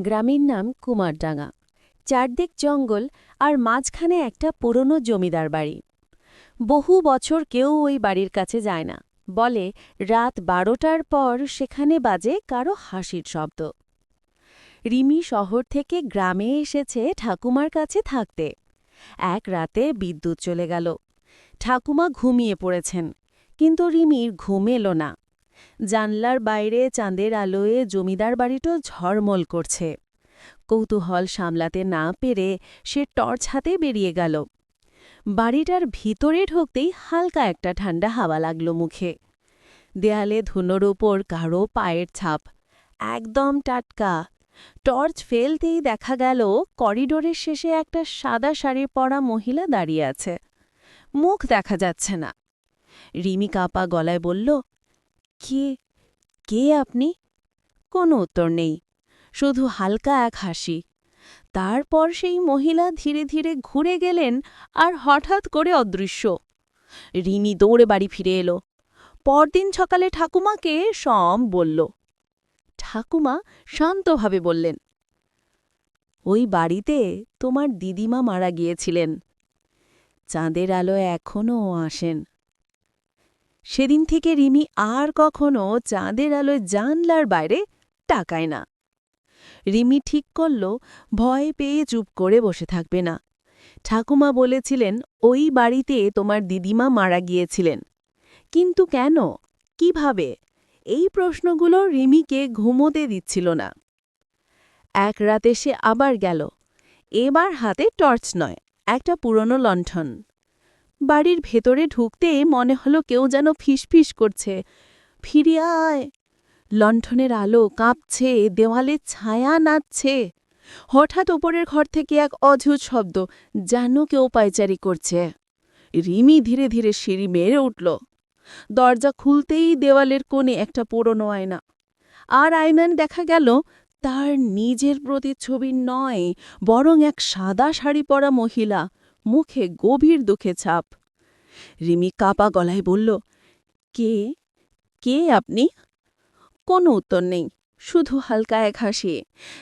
গ্রামের নাম কুমারডাঙ্গা। চারদিক জঙ্গল আর মাঝখানে একটা পুরনো জমিদার বাড়ি। বহু বছর কেউ ওই বাড়ির কাছে যায় না। বলে, রাত বারোটার পর সেখানে বাজে কারও হাসির শব্দ। রিমি শহর থেকে গ্রামে এসেছে ঠাকুমার কাছে থাকতে। এক রাতে বিদ্যুৎ চলে গেল। ঠাকুমা ঘুমিয়ে পড়েছেন। কিন্তু রিমির ঘুম এলো না। জানলার বাইরে চাঁদের আলোয় জমিদার বাড়িটো ঝড়মল করছে। কৌতূহল সামলাতে না পেরে সে টর্চ হাতে বেরিয়ে গেল। বাড়িটার ভিতরে ঢুকতেই হালকা একটা ঠান্ডা হাওয়া লাগল মুখে। দেয়ালে ধুনোর ওপর কারও পায়ের ছাপ। একদম টাটকা। টর্চ ফেলতেই দেখা গেল করিডোরের শেষে একটা সাদা শাড়ি পরা মহিলা দাঁড়িয়ে আছে। মুখ দেখা যাচ্ছে না। রিমি কাপা গলায় বলল কে? কে আপনি? কোনো উত্তর নেই। শুধু হালকা এক হাসি। তারপর সেই মহিলা ধীরে ধীরে ঘুরে গেলেন আর হঠাৎ করে অদৃশ্য। রিমি দৌড়ে বাড়ি ফিরে এলো। পরদিন সকালে ঠাকুমাকে সম বলল। ঠাকুমা শান্তভাবে বললেন, ওই বাড়িতে তোমার দিদিমা মারা গিয়েছিলেন। চাঁদের আলোয় এখনও আসেন। সেদিন থেকে রিমি আর কখনো চাঁদের আলোয় জানলার বাইরে টাকায় না। রিমি ঠিক করল, ভয় পেয়ে চুপ করে বসে থাকবে না। ঠাকুমা বলেছিলেন, ওই বাড়িতে তোমার দিদিমা মারা গিয়েছিলেন। কিন্তু কেন? কীভাবে? এই প্রশ্নগুলো রিমিকে ঘুমোতে দিচ্ছিল না। এক রাতে সে আবার গেল। এবার হাতে টর্চ নয়, একটা পুরনো লণ্ঠন। বাড়ির ভেতরে ঢুকতে মনে হলো কেউ যেন ফিসফিস করছে। ফিরে আয়। লণ্ঠনের আলো কাঁপছে, দেওয়ালে ছায়া নাচছে। হঠাৎ ওপরের ঘর থেকে এক অদ্ভুত শব্দ, যেন কেউ পায়চারি করছে। রিমি ধীরে ধীরে সিঁড়ি মেরে উঠল। দরজা খুলতেই দেওয়ালের কোণে একটা পুরনো আয়না। আর আয়নায় দেখা গেল, তার নিজের প্রতিচ্ছবি নয়, বরং এক সাদা শাড়ি পরা মহিলা, মুখে গভীর দুঃখে ছাপ। রিমি কাপা গলায় বলল, কে? কে আপনি? কোনো উত্তর নেই, শুধু হালকা এক হাসি।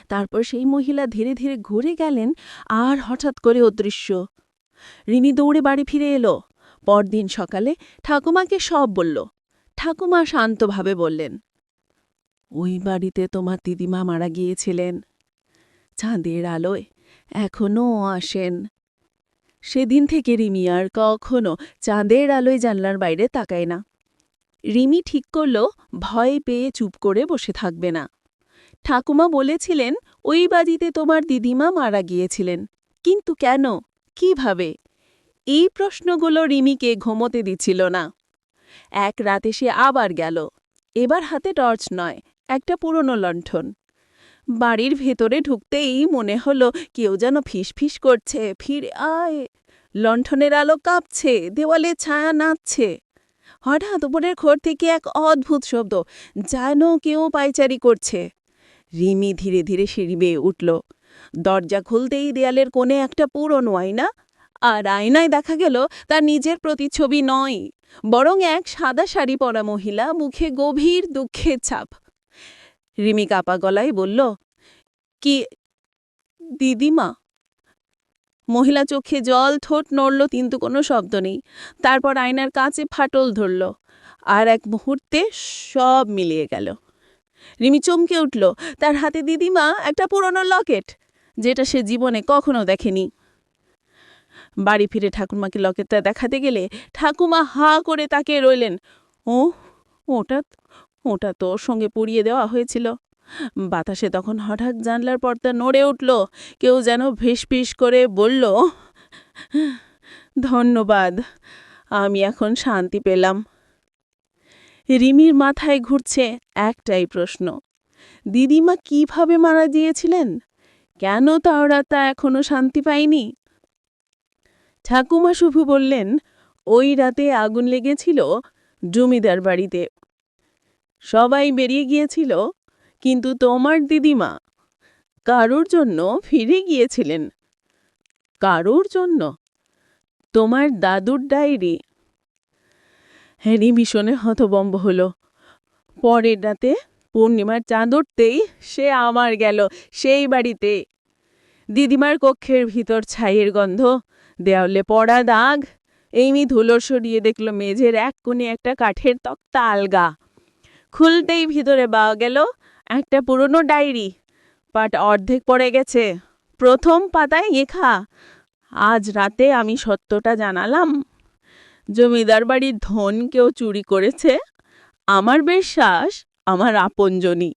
তারপর সেই মহিলা ধীরে ধীরে ঘুরে গেলেন আর হঠাৎ করে অদৃশ্য। রিমি দৌড়ে বাড়ি ফিরে এলো। পরদিন সকালে ঠাকুমাকে সব বলল। ঠাকুমা শান্তভাবে বললেন, ওই বাড়িতে তোমার দিদিমা মারা গিয়েছিলেন। চাঁদের আলোয় এখনও আসেন। সেদিন থেকে রিমি আর কখনো চাঁদের আলোয় জানলার বাইরে তাকায় না। রিমি ঠিক করল ভয় পেয়ে চুপ করে বসে থাকবে না। ঠাকুমা বলেছিলেন, ওই বাড়িতে তোমার দিদিমা মারা গিয়েছিলেন। কিন্তু কেন? কীভাবে? এই প্রশ্নগুলো রিমিকে ঘুমোতে দিচ্ছিল না। এক রাতে সে আবার গেল। এবার হাতে টর্চ নয়, একটা পুরনো লণ্ঠন। বাড়ির ভেতরে ঢুকতেই মনে হলো কেউ যেন ফিসফিস করছে, ফিরে আয়। লণ্ঠনের আলো কাঁপছে, দেওয়ালে ছায়া নাচছে। হঠাৎ উপরের ঘর থেকে এক অদ্ভুত শব্দ, যেন কেউ পায়চারি করছে। রিমি ধীরে ধীরে সিঁড়ি বেয়ে উঠল। দরজা খুলতেই দেয়ালের কোণে একটা পুরনো আয়না, আর আয়নায় দেখা গেল তার নিজের প্রতিচ্ছবি নয়, বরং এক সাদা শাড়ি পরা মহিলা মুখে গভীর দুঃখের ছাপ। রিমি কাপা গলায় বলল, কি, দিদিমা? মহিলা চোখে জল ঠোঁট নড়ল, কিন্তু কোনো শব্দ নেই। তারপর আয়নার কাছে ফাটল ধরল, আর এক মুহূর্তে সব মিলিয়ে গেল। রিমি চমকে উঠল, তার হাতে দিদিমা, একটা পুরনো লকেট, যেটা সে জীবনে কখনো দেখেনি। বাড়ি ফিরে ঠাকুমাকে লকেটটা দেখাতে গেলে ঠাকুমা হা করে তাকে রইলেন ও ওটা ওটা তোর সঙ্গে পুড়িয়ে দেওয়া হয়েছিল। বাতাসে তখন হঠাৎ জানলার পর্দা নড়ে উঠল। কেউ যেন ফিস করে বলল, ধন্যবাদ, আমি এখন শান্তি পেলাম। রিমির মাথায় ঘুরছে একটাই প্রশ্ন, দিদিমা কীভাবে মারা গিয়েছিলেন? কেন তাওরা তা এখনও শান্তি পায়নি? ঠাকুমা শুভু বললেন, ওই রাতে আগুন লেগেছিল জমিদার বাড়িতে। সবাই বেরিয়ে গিয়েছিল, কিন্তু তোমার দিদিমা কারোর জন্য ফিরে গিয়েছিলেন। কারোর জন্য? তোমার দাদুর ডায়েরি। হ্যারি ভীষণে হতবম্ব হল। পরের রাতে পূর্ণিমার চাঁদরতেই সে আমার গেল, সেই বাড়িতে। দিদিমার কক্ষের ভিতর ছাইয়ের গন্ধ, দেওয়ালে পড়া দাগ এইমি ধুলো সরিয়ে দেখল মেঝের এক কোণে একটা কাঠের তক্তা আলগা। খুলতেই ভিতরে পাওয়া গেল একটা পুরনো ডায়েরি। পাট অর্ধেক পড়ে গেছে। প্রথম পাতায় লেখা, আজ রাতে আমি সত্যটা জানালাম। জমিদার বাড়ির ধন কেউ চুরি করেছে। আমার বিশ্বাস, আমার আপনজনই।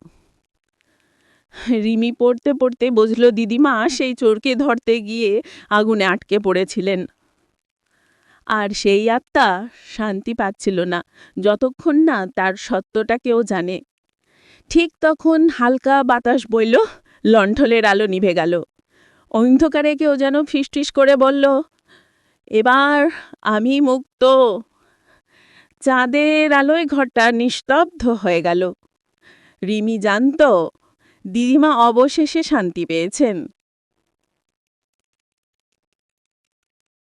রিমি পড়তে পড়তে বুঝলো, দিদিমা সেই চোরকে ধরতে গিয়ে আগুনে আটকে পড়েছিলেন। আর সেই আত্মা শান্তি পাচ্ছিল না, যতক্ষণ না তার সত্যটা কেউ জানে। ঠিক তখন হালকা বাতাস বইল লণ্ঠলের আলো নিভে গেল। অন্ধকারে কেউ যেন ফিসফিস করে বলল, এবার আমি মুক্ত। চাঁদের আলোয় ঘরটা নিস্তব্ধ হয়ে গেল। রিমি জানত, দিদিমা অবশেষে শান্তি পেয়েছেন।